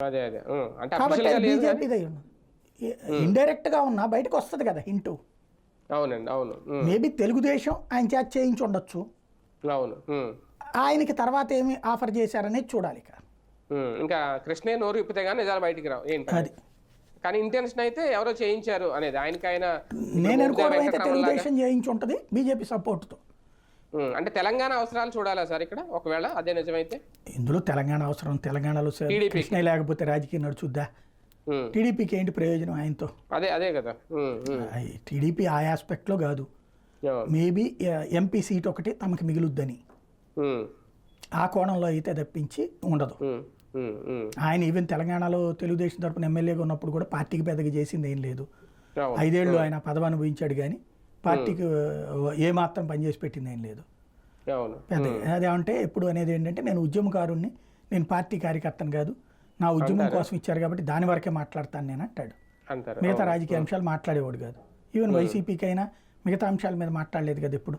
అదే అదే. అంటే కాబట్టి అఫీషియల్గా అది లేదు కానీ- బీజేపీ ఇండైరెక్ట్గా ఉన్నా బయటకు వస్తుంది కదా హింటూ అవునండి అవును. మేబీ తెలుగుదేశం ఆయన చేత చేయించి ఉండొచ్చు అవును. ఆయనకి తర్వాత ఏమి ఆఫర్ చేశారనేది చూడాలి ఇక. ఇంకా కృష్ణయ్య నోరు విప్పితే కానీ నిజాలు బయటికి రావు ఏంటి అది కానీ ఇంటెన్షన్ అయితే ఎవరో చేయించారు అనేది ఆయనకి ఆయన నేను అనుకోవడం అయితే తెలుగుదేశం చేయించి ఉంటుంది బీజేపీ సపోర్ట్తో. అంటే తెలంగాణ అవసరాలు చూడాలా సార్ ఇక్కడ ఒకవేళ అదే నిజమైతే ఇందులో తెలంగాణ అవసరం తెలంగాణలో. కృష్ణ లేకపోతే రాజకీయం నడుచుద్దా. టీడీపీకి ఏంటి ప్రయోజనం ఆయనతో అదే అదే కదా. టీడీపీ ఆ ఆస్పెక్ట్లో కాదు. మేబీ ఎంపీ సీట్ ఒకటి తమకు మిగులుద్దని. ఆ కోణంలో అయితే తప్పించి ఉండదు. ఆయన ఈవెన్ తెలంగాణలో తెలుగుదేశం తరపున ఎమ్మెల్యేగా ఉన్నప్పుడు కూడా పార్టీకి పెద్దగా చేసింది ఏం లేదు. ఐదేళ్ళు ఆయన పదవి అనుభవించాడు కానీ పార్టీకి ఏ మాత్రం పనిచేసి పెట్టింది ఏం లేదు. పెద్దగా అదేమంటే ఎప్పుడు అనేది ఏంటంటే నేను ఉద్యమకారుణ్ణి నేను పార్టీ కార్యకర్తను కాదు నా ఉద్యమం కోసం ఇచ్చారు కాబట్టి దాని వరకే మాట్లాడతాను నేను అంటాడు. మిగతా రాజకీయ అంశాలు మాట్లాడేవాడు కాదు. ఈవెన్ వైసీపీకి అయినా మిగతా అంశాల మీద మాట్లాడలేదు కదా ఇప్పుడు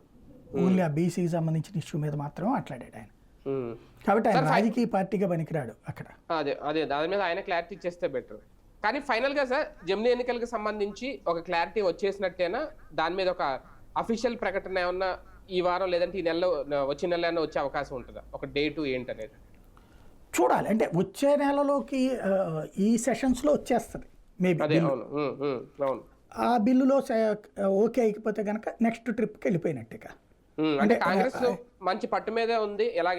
ఓన్లీ ఆ బీసీకి సంబంధించిన ఇష్యూ మీద మాత్రమే మాట్లాడాడు ఆయన. కాబట్టి ఆయన రాజకీయ పార్టీగా పనికిరాడు అక్కడ. అదే అదే దాని మీద ఆయన క్లారిటీ ఇచ్చేస్తే బెటర్ కానీ ఫైనల్గా సార్ జమిలీ ఎన్నికలకు సంబంధించి ఒక క్లారిటీ వచ్చేసినట్టేనా? దాని మీద ఒక అఫీషియల్ ప్రకటన ఏమన్నా ఈ వారం లేదంటే ఈ నెలలో వచ్చే నెలలో వచ్చే అవకాశం ఉంటుందా? ఒక డేటు ఏంటనేది? చూడాలి. అంటే వచ్చే నెలలోకి ఈ సెషన్స్లో వచ్చేస్తుంది. మేబీ అవును. ఆ బిల్లులో ఓకే అయిపోతే కనుక నెక్స్ట్ ట్రిప్కి వెళ్ళిపోయినట్టుగా అంటే కాంగ్రెస్ మంచి పట్టు మీదే ఉంది. ఎలాగైనా